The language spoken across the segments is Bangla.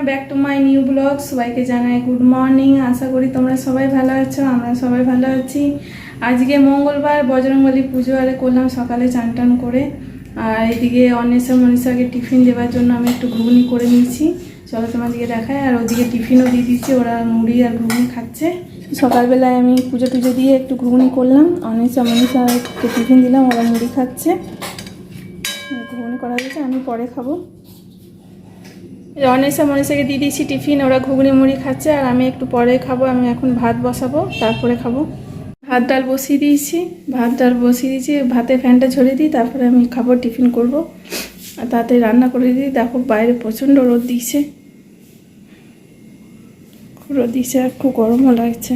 Welcome back to my new blog সবাইকে জানাই গুড মর্নিং আশা করি তোমরা সবাই ভালো আছো, আমরা সবাই ভালো আছি। আজকে মঙ্গলবার বজরংবলী পুজো আরে করলাম সকালে চান টান করে। আর এদিকে অন্বেষা মনীষাকে টিফিন দেওয়ার জন্য আমি একটু ঘুগনি করে নিয়েছি। চলো তোমাদেরকে দেখায় আর ওদিকে টিফিনও দিয়ে দিচ্ছি ওরা মুড়ি আর ঘুগনি খাচ্ছে। সকালবেলায় আমি পুজো টুজো দিয়ে একটু ঘুগনি করলাম। অন্বেষা মনীষাকে টিফিন দিলাম, ওরা মুড়ি খাচ্ছে। ঘুগনি করা হয়েছে, আমি পরে খাব। অনেসা মনীষাকে দিয়ে দিয়েছি টিফিন, ওরা ঘুগনি মুড়ি খাচ্ছে আর আমি একটু পরে খাব, আমি এখন ভাত বসাবো, তারপরে খাব। ভাত, ডাল বসিয়ে দিয়েছি, ভাত, ডাল বসিয়ে দিয়েছি, ভাতে ফ্যানটা ছড়িয়ে দিই, তারপরে আমি খাব, টিফিন করব। আর তাতে রান্না করে দিই, দেখো বাইরে প্রচণ্ড রোদ খুব রোদ দিয়েছে আর খুব গরমও লাগছে।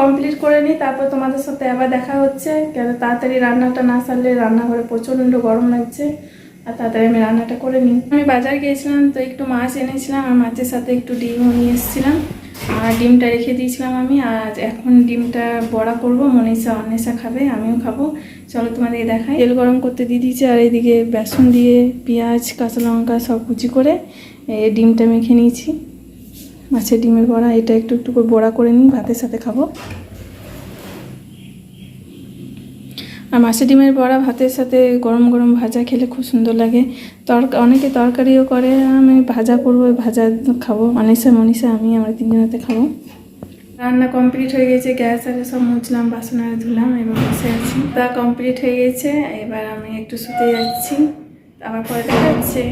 কমপ্লিট করে নিই, তারপর তোমাদের সাথে আবার দেখা হচ্ছে। কেন তাড়াতাড়ি রান্নাটা না সারলে রান্নাঘরে প্রচণ্ড গরম লাগছে। আর তাড়াতাড়ি আমি রান্নাটা করে নিই। আমি বাজার গিয়েছিলাম, তো একটু মাছ এনেছিলাম, আর মাছের সাথে একটু ডিমও নিয়ে এসেছিলাম। আর ডিমটা রেখে দিয়েছিলাম আমি, আর এখন ডিমটা বড়া করব, মনীষা অন্বেষা খাবে, আমিও খাব। চলো তোমাদেরকে দেখাই। তেল গরম করতে দিয়ে দিয়েছি, আর এদিকে বেসন দিয়ে পেঁয়াজ, কাঁচা লঙ্কা সব কুচি করে ডিমটা মেখে নিয়েছি। মাছের ডিমের বড়া, এটা একটু একটু করে বড়া করে নিই, ভাতের সাথে খাব। আর মাছের ডিমের বড়া ভাতের সাথে গরম গরম ভাজা খেলে খুব সুন্দর লাগে। তরকা, অনেকে তরকারিও করে, আমি ভাজা করব ভাজা খাব। অনেসা মনীষা, আমি, আমরা তিনজনেতে খাব। রান্না কমপ্লিট হয়ে গেছে, গ্যাস আরে সব মুছলাম, বাসন আর ধুলাম, এবার বসে আছি। তা কমপ্লিট হয়ে গেছে, এবার আমি একটু শুতে যাচ্ছি, আবার পরে দেখা যাচ্ছে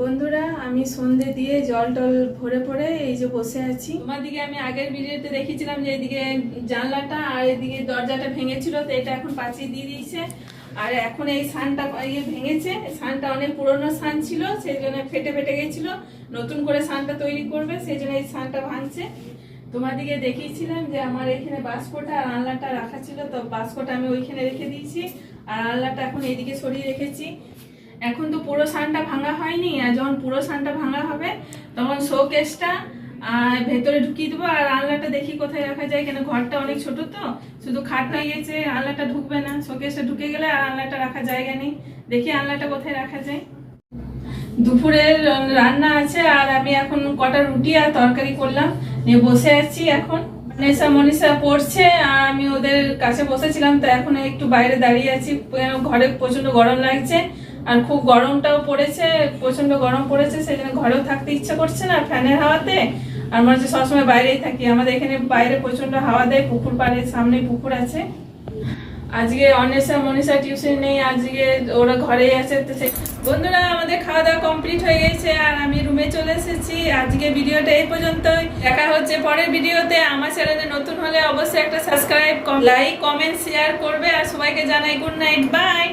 বন্ধুরা, আমি সন্ধে দিয়ে জল টল ভরে পড়ে এই যে বসে আছি। তোমার দিকে আমি আগের ভিডিওতে দেখেছিলাম যে এদিকে জানলাটা আর এদিকে দরজাটা ভেঙেছিল, তো এটা এখন পাঁচিয়ে দিয়ে দিয়েছে। আর এখন এই সানটা ইয়ে ভেঙেছে। সানটা অনেক পুরনো সান ছিল, সেই জন্য ফেটে ফেটে গেছিল। নতুন করে সানটা তৈরি করবে, সেই জন্য এই সানটা ভাঙছে। তোমাদিকে দেখিয়েছিলাম যে আমার এখানে বাস্কটা আর আনলাটা রাখা ছিল, তো বাস্কটা আমি ওইখানে রেখে দিয়েছি। আর আনলাটা এখন এইদিকে সরিয়ে রেখেছি। এখন তো পুরো সানটা ভাঙা হয়নি, আর যখন পুরো সানটা ভাঙা হবে, তখন শোকেসটা আর ভেতরে ঢুকিয়ে দেবো, আর আলনাটা দেখি কোথায় রাখা যায়, কেন ঘরটা অনেক ছোট তো, শুধু খাট হয়ে গেছে, আলনাটা ঢুকবে না, শোকেসটা ঢুকে গেলে আর আলনাটা রাখা জায়গা নেই, দেখি আলনাটা কোথায় রাখা যায়। দুপুরের রান্না আছে, আর আমি এখন কটা রুটি আর তরকারি করলাম, নিয়ে বসে আছি এখন। নেশা মনীষা পড়ছে, আর আমি ওদের কাছে বসেছিলাম, তো এখন একটু বাইরে দাঁড়িয়ে আছি, ঘরে প্রচণ্ড গরম লাগছে আর খুব গরমটাও পড়েছে প্রচণ্ড গরম পড়েছে সেই জন্য ঘরেও থাকতে ইচ্ছে করছে না, ফ্যানের হাওয়াতে। আর মনে হচ্ছে সবসময় বাইরেই থাকি, আমাদের এখানে বাইরে প্রচণ্ড হাওয়া দেয়, পুকুর পাড়ে সামনে পুকুর আছে। আজকে অনেসা মনীষা টিউশন নেই, আজকে ওরা ঘরেই আছে, তো বন্ধুরা, আমাদের খাওয়া দাওয়া কমপ্লিট হয়ে গেছে, আর আমি রুমে চলে এসেছি। আজকে ভিডিওটা এই পর্যন্তই। দেখা হচ্ছে পরের ভিডিওতে। আমার চ্যানেলে নতুন হলে অবশ্যই একটা সাবস্ক্রাইব লাইক কমেন্ট শেয়ার করবে, আর সবাইকে জানাই গুড নাইট বাই